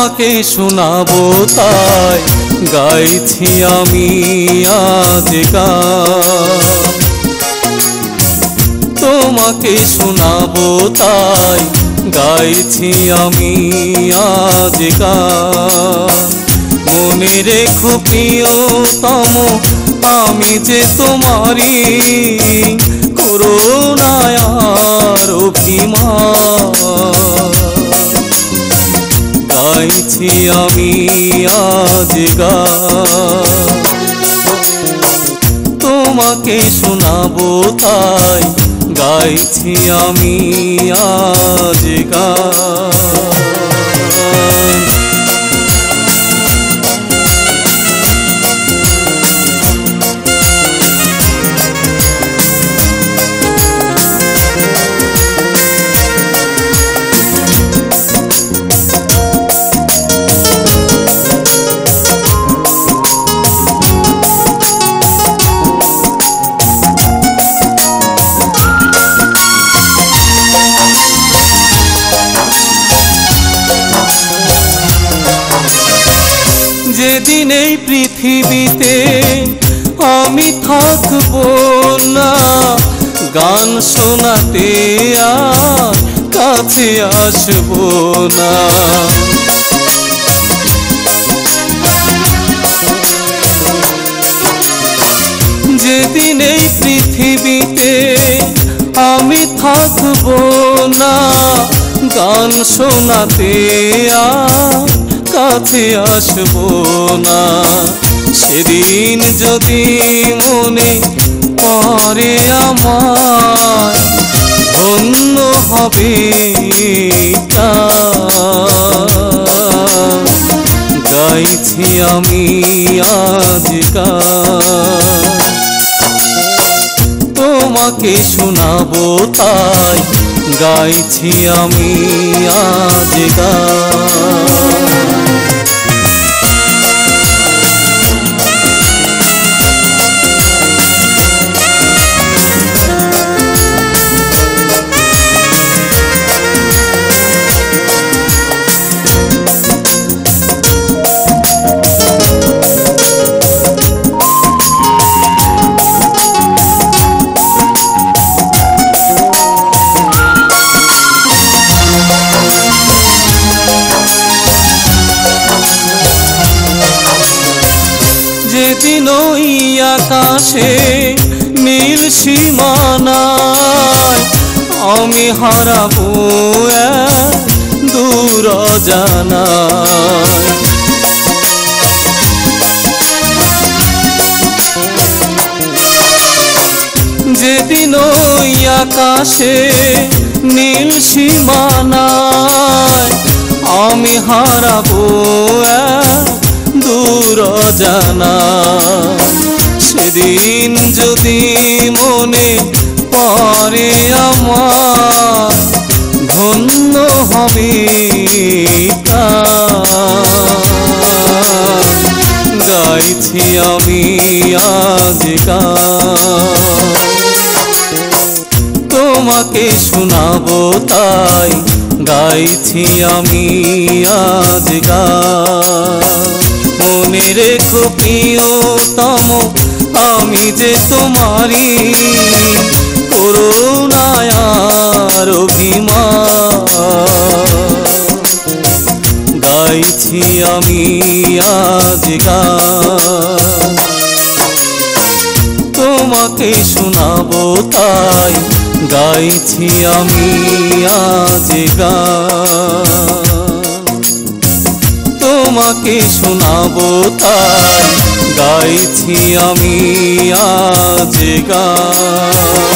তোমাকে শোনাবো তাই গাইছি আমি আজ তোমাকে শোনাবো তাই গাইছি আমি আজ গান। মনে রেখো প্রিয়তম, আমি যে তোমারই করুণায় আর অভিমান। গাইছি আমি আজ গা তোমাকে শোনাবো তাই গাইছি আমি আজ গান। যেদিন এই পৃথিবীতে আমি থাকব না, গান শোনাতে আর কাছে আসব না। যেদিন এই পৃথিবীতে আমি থাকব না, গান শোনাতে আর কাছে আসব না সেদিন যদি মনে পরে আমার, ধন্য হবে। গাইছি আমি আজ গান তোমাকে শোনাবো তাই গাইছি আমি আজ গান। আকাশে নীল সীমানায় আমি হারাবো দূর জানায়। যেদিন ওই আকাশে নীল সীমানায় আমি হারাবো দূর জানা সেদিন যদি মনে পরে আমার, ধন্য হবে। গাইছি আমি আজ তোমাকে শোনাবো তাই গাইছি আমি আজ গান মনে রেখো প্রিয়তম আমি যে তোমারই করুণায় আর অভিমান। গাইছি আমি আজ গান। তোমাকে শোনাবো তাই গাইছি আমি আজ গান। তোমাকে শোনাবো তাই গাইছি আমি আজ গান।